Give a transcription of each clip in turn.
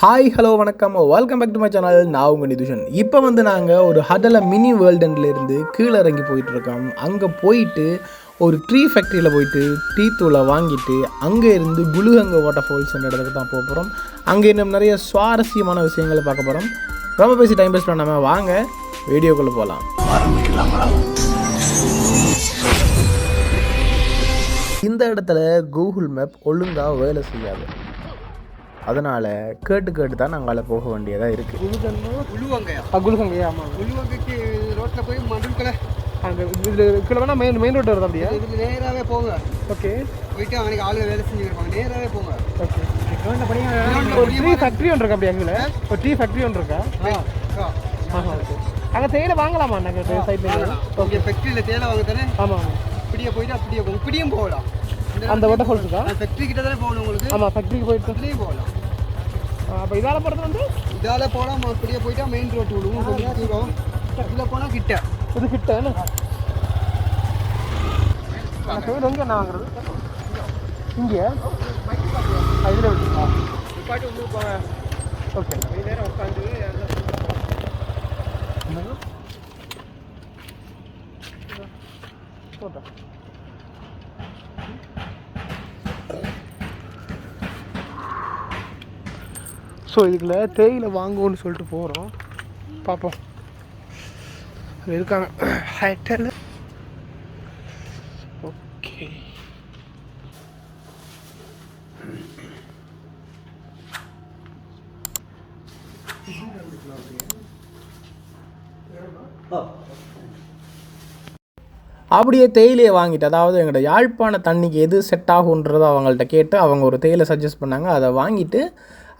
Hi hello வணக்கம். Welcome back to my channel நான் உங்கள் நிதுஷன். இப்போ வந்து நாங்கள் ஒரு ஹடல மினி வேர்ல்டன்லேருந்து கீழே இறங்கி போயிட்டுருக்கோம். அங்கே போயிட்டு ஒரு ட்ரீ ஃபேக்ட்ரியில் போயிட்டு டீ தூளை வாங்கிட்டு அங்கே இருந்து குலுகங்க வாட்டர் ஃபால்ஸ் இடத்துக்கு தான் போக போகிறோம் அங்கே இன்னும் நிறைய சுவாரஸ்யமான விஷயங்களை பார்க்க போகிறோம் ரொம்ப பேசி டைம் வேஸ்ட் பண்ணாமல் வாங்க வீடியோக்குள்ளே போகலாம் இந்த இடத்துல கூகுள் மேப் ஒழுங்காக வேலை செய்யாது. அதனால் கேட்டு கேட்டு தான் நாங்கள் போக வேண்டியதாக இருக்குது உழுவாங்கயா குலுகங்கையா ஆமாம் உழுவாங்கைக்கு ரோட்டில் போய் மடுக்கலை அங்கே இதில் கீழே மெயின் மெயின் ரோடு வருது அப்படியா? இதுக்கு நேராகவே போங்க. ஓகே. போயிட்டு அவனுக்கு ஆளுங்க வேலை செஞ்சுருப்பாங்க நேராகவே போங்க. ஓகே. ஒரு டீ ஃபேக்ட்ரி ஒன்று இருக்கா அப்படியா கீழே ஒரு டீ ஃபேக்ட்ரி ஒன்று இருக்கா? ஆ ஆ. ஆஹா ஓகே. அங்கே தேயிலை வாங்கலாமா? நாங்கள் சைட்டில் ஓகே. ஃபேக்ட்ரியில் தேலை வாங்க தானே? ஆமாம் ஆமாம் இப்படியே போயிட்டு அப்படியே போகும் இப்படியும் போகலாம். அந்த வாட்டர் இருக்கா? ஃபேக்ட்ரி கிட்ட தானே போகணும் உங்களுக்கு? ஆமாம் ஃபேக்ட்ரிக்கு போயிட்டு. அதுலேயும் போகலாம். அப்போ இதால் போகிறது வந்து? இதால் போகலாம் அப்படியே போயிட்டா மெயின் ரோட் விடுவோம் கொஞ்சம் தூரம் இதில் போனால் கிட்ட. இது கிட்ட என்ன? எங்கே என்ன வாங்குறது. இங்கே? இதில் விட்டுருக்கா பாட்டு உங்களுக்கு போங்க. ஓகே. நேரம் உட்காந்து போட்டோம் ஸோ இதுக்குள்ள தேயிலை வாங்குவோன்னு சொல்லிட்டு போகிறோம் பார்ப்போம் அது இருக்காங்க. ஓகே அப்படியே தேயிலையை வாங்கிட்டு அதாவது எங்களோட யாழ்ப்பாண தண்ணிக்கு எது செட் ஆகுன்றதை அவங்கள்ட்ட கேட்டு அவங்க ஒரு தேயிலை சஜஸ்ட் பண்ணாங்க. அதை வாங்கிட்டு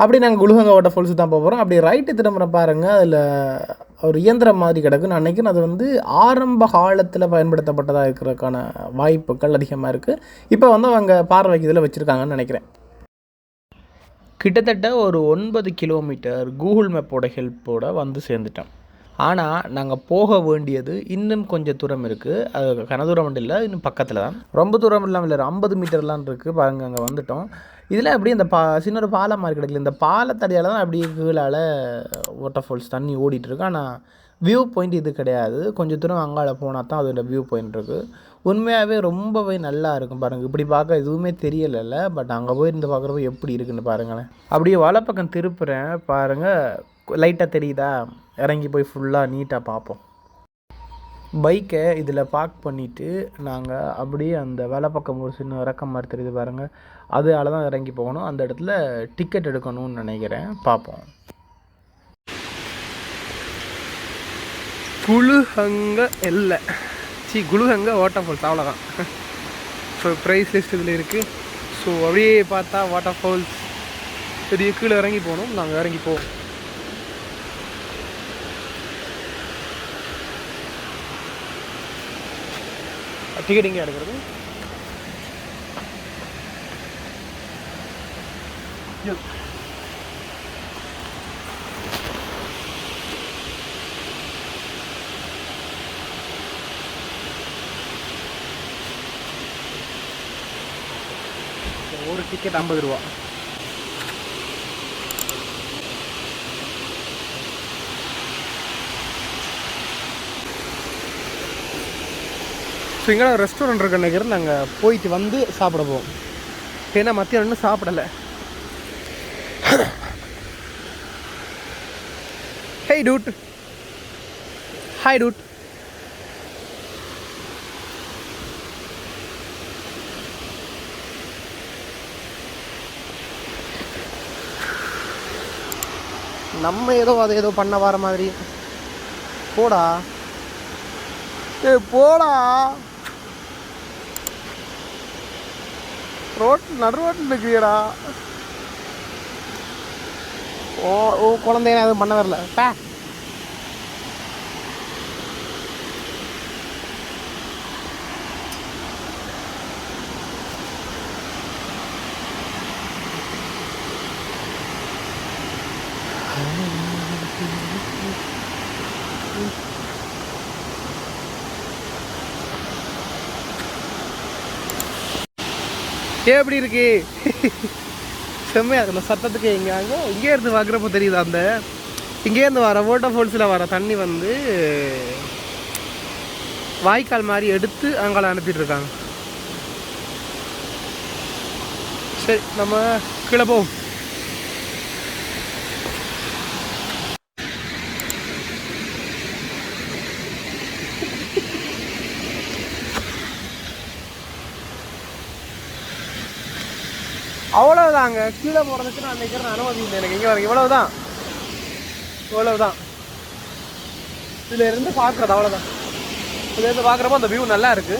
அப்படி நாங்கள் குலுகங்க வாட்டர் ஃபால்ஸ் தான் போக போகிறோம் அப்படி ரைட்டு திரும்புகிற பாருங்கள் அதில் ஒரு இயந்திரம் மாதிரி கிடக்கும் நான் நினைக்கிறேன் அது வந்து ஆரம்ப காலத்தில் பயன்படுத்தப்பட்டதாக இருக்கிறதுக்கான வாய்ப்புகள் அதிகமாக இருக்குது இப்போ வந்து அவங்க பார்வைக்கு இதில் வச்சுருக்காங்கன்னு நினைக்கிறேன். கிட்டத்தட்ட ஒரு ஒன்பது கிலோமீட்டர் கூகுள் மேப்போட ஹெல்ப்போடு வந்து சேர்ந்துட்டேன் ஆனால் நாங்கள் போக வேண்டியது இன்னும் கொஞ்சம் தூரம் இருக்குது அது கன தூரம் மட்டும் இல்லை இன்னும் பக்கத்தில் தான். ரொம்ப தூரம் இல்லாமல் இல்லை ஐம்பது மீட்டர்லாம் இருக்குது பாருங்க அங்கே வந்துட்டோம். இதில் அப்படி இந்த பா சின்ன ஒரு பாலம் மாதிரி கிடைக்கல இந்த பாலத்தடியால் தான் அப்படியே கீழால் வாட்டர் ஃபால்ஸ் தண்ணி ஓடிட்டுருக்கு ஆனால் வியூ பாயிண்ட் இது கிடையாது. கொஞ்சம் தூரம் அங்கால போனால் தான் அதோட வியூ பாயிண்ட் இருக்குது உண்மையாகவே ரொம்பவே நல்லா இருக்கும். பாருங்கள் இப்படி பார்க்க எதுவுமே தெரியலைல்ல. பட் அங்கே போய் இருந்து பார்க்குறப்ப எப்படி இருக்குன்னு பாருங்களேன். அப்படியே வலப்பக்கம் திருப்புறேன். பாருங்கள் லைட்டாக தெரியுதா? இறங்கி போய் ஃபுல்லாக நீட்டாக பார்ப்போம். பைக்கை இதில் பார்க் பண்ணிவிட்டு நாங்கள் அப்படியே அந்த வேலை பக்கம் ஒரு சின்ன இறக்கம் மாதிரி தெரியுது பாருங்கள் அதால தான் இறங்கி போகணும். அந்த இடத்துல டிக்கெட் எடுக்கணும்னு நினைக்கிறேன். பார்ப்போம். குழுஹங்க இல்லை சி குழுஹங்க வாட்டர் ஃபால்ஸ் அவ்வளோதான் ஸோ ப்ரைஸ் லிஸ்ட் இதில் இருக்குது ஸோ அப்படியே பார்த்தா வாட்டர் ஃபால்ஸ் பெரிய கீழே இறங்கி போகணும். நாங்கள் இறங்கி போவோம். டிக்கெட் எங்கே எடுக்கிறது. ஒரு டிக்கெட் ஐம்பது ரூபா. ஸோ இங்கே ரெஸ்டாரண்ட் இருக்க நினைக்கிறேன் நாங்கள் போயிட்டு வந்து சாப்பிட போவோம் ஏன்னா மத்தியானம் இன்னும் சாப்பிடலை. ஹே டூட் ஹாய் டூட் நம்ம ஏதோ அதை ஏதோ பண்ண வர மாதிரி. போடா. ஏ போடா. ரோட் நடு ரோட்டில் இருக்கிறியடா ஓ ஓ குழந்தைய எதுவும் பண்ண வரல. பே. எப்படி இருக்கு? செம்மையாக இருக்கு. சத்தத்துக்கு இங்கே அங்கே இங்கே இருந்து பார்க்குறப்போ தெரியுது அந்த இங்கேருந்து வர வாட்டர் ஃபால்ஸில் வர தண்ணி வந்து வாய்க்கால் மாதிரி எடுத்து அங்கால அனுப்பிட்டு இருக்காங்க. சரி நம்ம கீழே போவோம். அவ்வளவுதாங்க. கீழே போகிறதுக்கு நான் நினைக்கிறேன் அனுமதி இல்லை எனக்கு. இங்கே வரைக்கும் இவ்வளவுதான். இவ்வளவுதான். இதுல இருந்து பார்க்குறது அவ்வளோதான் இதுல இருந்து பார்க்குறப்போ அந்த வியூ நல்லா இருக்கு.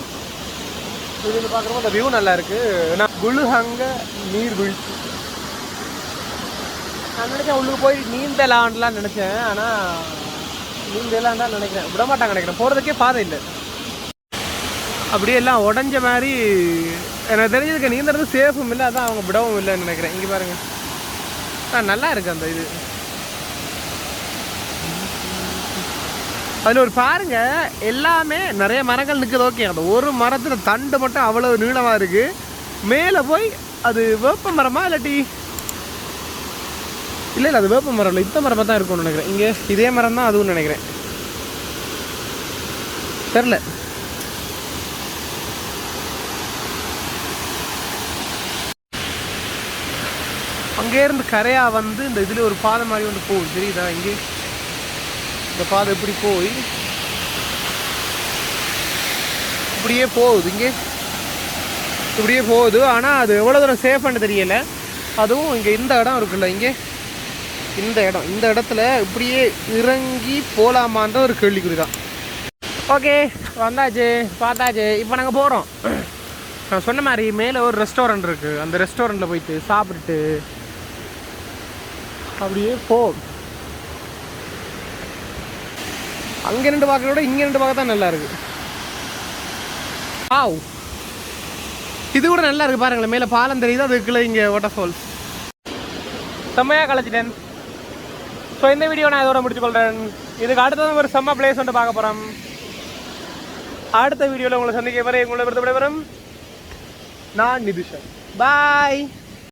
இதுல இருந்து பார்க்குறப்போ அந்த வியூ நல்லா இருக்கு. நான் குழுஹங்க நீர் வீழ்ச்சி. நான் நினைச்சேன் உள்ளுக்கு போய் நீந்தலான்லாம் நினைச்சேன். ஆனால் நீந்தலான் தான் நினைக்கிறேன். விட மாட்டாங்க நினைக்கிறேன். போகிறதுக்கே பாதை இல்லை. அப்படியே எல்லாம் உடஞ்ச மாதிரி எனக்கு தெரிஞ்சதுக்கு நீந்தறது சேஃபும் இல்லை அதான் அவங்க விடவும் இல்லைன்னு நினைக்கிறேன். இங்கே பாருங்க. ஆ நல்லா இருக்கு அந்த இது. அதில் ஒரு பாருங்க எல்லாமே நிறைய மரங்கள் நிற்குது ஓகே அந்த ஒரு மரத்தில் தண்டு மட்டும் அவ்வளோ நீளமாக இருக்கு. மேலே போய் அது வேப்ப மரமா இல்லாட்டி? இல்லை இல்லை அது வேப்ப மரம் இல்லை இந்த மரமாக தான் இருக்கும்னு நினைக்கிறேன். இங்கே இதே மரம் தான் அதுவும் நினைக்கிறேன். தெரில அங்கேருந்து கரையா வந்து இந்த இதில் ஒரு பாதை மாதிரி வந்து போகுது. தெரியுதா? இங்கே. இந்த பாதை இப்படி போய் இப்படியே போகுது. இங்கே. இப்படியே போகுது. ஆனால் அது எவ்வளோ தூரம் சேஃப்னு தெரியலை. அதுவும் இங்கே இந்த இடம் இருக்குல்ல இங்கே. இந்த இடம். இந்த இடத்துல இப்படியே இறங்கி போகலாமான்ற ஒரு கேள்விக்குறி தான் ஓகே வந்தாச்சு. பார்த்தாச்சு. இப்போ நாங்கள் போகிறோம் நான் சொன்ன மாதிரி மேலே ஒரு ரெஸ்டாரண்ட் இருக்குது அந்த ரெஸ்டாரண்ட்டில் போயிட்டு சாப்பிட்டுட்டு அப்படியே போ. அங்கே ரெண்டு பார்க்கறத விட இங்கே ரெண்டு பார்க்க தான் நல்லா இருக்கு. ஆவ் இது கூட நல்லா இருக்கு பாருங்களேன். மேலே பாலம் தெரியுது? அதுக்குள்ள இங்கே வாட்டர் ஃபால்ஸ் செம்மையாக கலைச்சிட்டேன். ஸோ இந்த வீடியோ நான் இதோட முடிச்சு இதுக்கு அடுத்தது ஒரு செம்ம பிளேஸ் வந்து பார்க்க போகிறோம் அடுத்த வீடியோவில் உங்களை சந்திக்க வரை உங்களை விருது விடைபெறும். நான் நிதிஷன் பாய்